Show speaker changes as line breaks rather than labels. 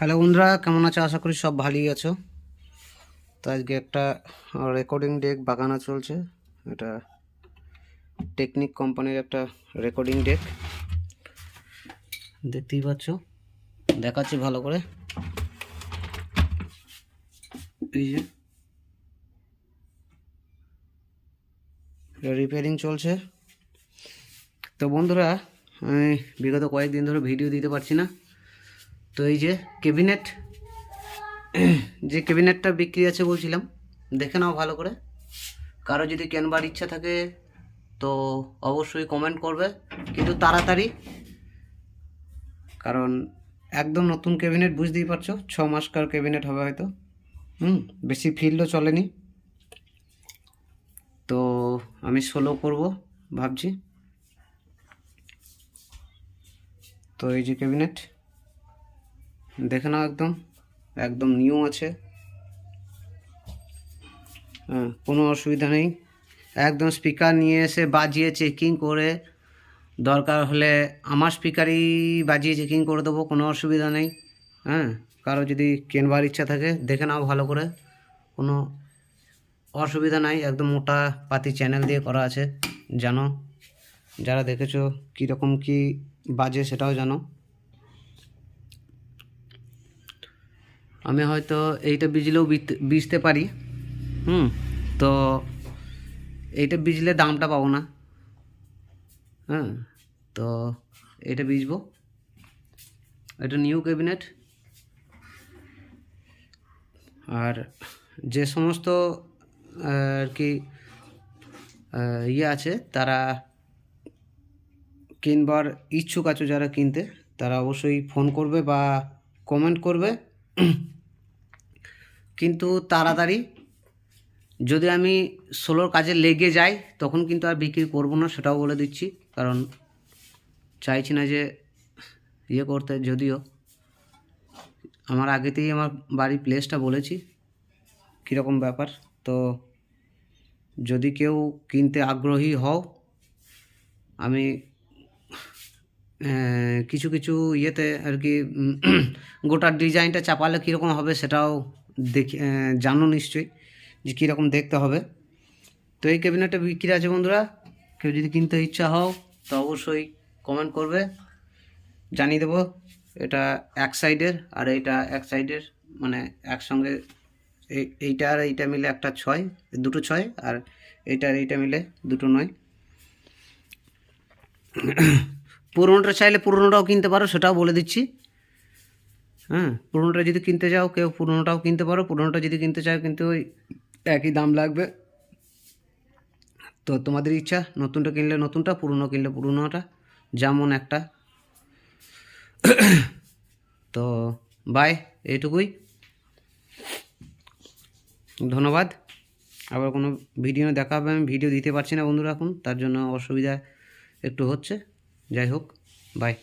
Hello বন্ধুরা, কেমন আছো? আশা করি সব ভালোই আছো। তো আজকে একটা রেকর্ডিং ডেক বাগানো চলছে। এটা টেকনিক কোম্পানির একটা রেকর্ডিং ডেক দেখতেই পাচ্ছ? দেখাচ্ছি ভালো করে। এই যে। রিপেয়ারিং চলছে। তো বন্ধুরা, আমি বিগত কয়েকদিন ধরে ভিডিও দিতে পারছি না। তো এই যে ক্যাবিনেট, যে ক্যাবিনেটটা বিক্রি আছে বলছিলাম, দেখে নাও ভালো করে। কারও যদি কেনবার ইচ্ছা থাকে, তো অবশ্যই কমেন্ট করবে, কিন্তু তাড়াতাড়ি। কারণ একদম নতুন ক্যাবিনেট বুঝতেই পারছ, ছ মাসকার ক্যাবিনেট হবে হয়তো। হুম, বেশি ফিল্ডও চলেনি। তো আমি সোলো করব, ভাবছি। তো এই যে ক্যাবিনেট। দেখে নাও একদম একদম নিউ আছে। হ্যাঁ কোনো অসুবিধা নেই। একদম স্পিকার নিয়ে এসে বাজিয়ে চেকিং করে দরকার হলে আমার স্পিকারই বাজিয়ে চেকিং করে দেবো, কোনো অসুবিধা নেই। হ্যাঁ কারও যদি কেনবার ইচ্ছা থাকে, দেখে নাও ভালো করে। কোনো অসুবিধা নাই, একদম মোটা পাতি চ্যানেল দিয়ে করা আছে, জানো। যারা দেখেছ কীরকম কী বাজে সেটাও জানো। আমি হয়তো এইটা বিজলেও বিজতে পারি। হুম। তো এইটা বিজলে দামটা পাবো না। হ্যাঁ তো এটা বিজবো। এটা নিউ ক্যাবিনেট। আর যে সমস্ত আর কি ইয়ে আছে তারা কিনবার ইচ্ছুক আছো যারা কিনতে তারা অবশ্যই ফোন করবে বা কমেন্ট করবে। কিন্তু তাড়াতাড়ি যদি আমি সোলোর কাজে লেগে যাই, তখন কিন্তু আর বিক্রি করব না, সেটাও বলে দিচ্ছি। কারণ চাইছি না যে ইয়ে করতে, যদিও আমার আগেতেই আমার বাড়ির প্লেসটা বলেছি, কীরকম ব্যাপার। তো যদি কেউ কিনতে আগ্রহী হও, আমি কিছু কিছু ইয়েতে আর কি গোটা ডিজাইনটা চাপালে কীরকম হবে সেটাও দেখি জানো নিশ্চয়ই যে কীরকম দেখতে হবে। তো এই ক্যাবিনেটটা বিক্রি আছে বন্ধুরা, কেউ যদি কিনতে ইচ্ছা হও, তো অবশ্যই কমেন্ট করবে। জানিয়ে দেবো, এটা এক সাইডের আর এইটা এক সাইডের মানে একসঙ্গে এই, এইটা আর এইটা মিলে একটা ছয়, দুটো ছয় আর এইটা আর এইটা মিলে দুটো নয়। পুরোনোটা চাইলে পুরোনোটাও কিনতে পারো, সেটাও বলে দিচ্ছি। হ্যাঁ পুরোনোটা যদি কিনতে যাও কেউ পুরোনোটাও কিনতে পারো, পুরোনোটা যদি কিনতে চাও, কিন্তু ওই একই দাম লাগবে। তো তোমাদের ইচ্ছা, নতুনটা কিনলে নতুনটা, পুরনো কিনলে পুরনোটা, যেমন একটা। তো বাই এইটুকুই। ধন্যবাদ। আবার কোনো ভিডিও দেখা হবে, আমি ভিডিও দিতে পারছি না বন্ধুরা এখন, তার জন্য অসুবিধা একটু হচ্ছে। যাই হোক বাই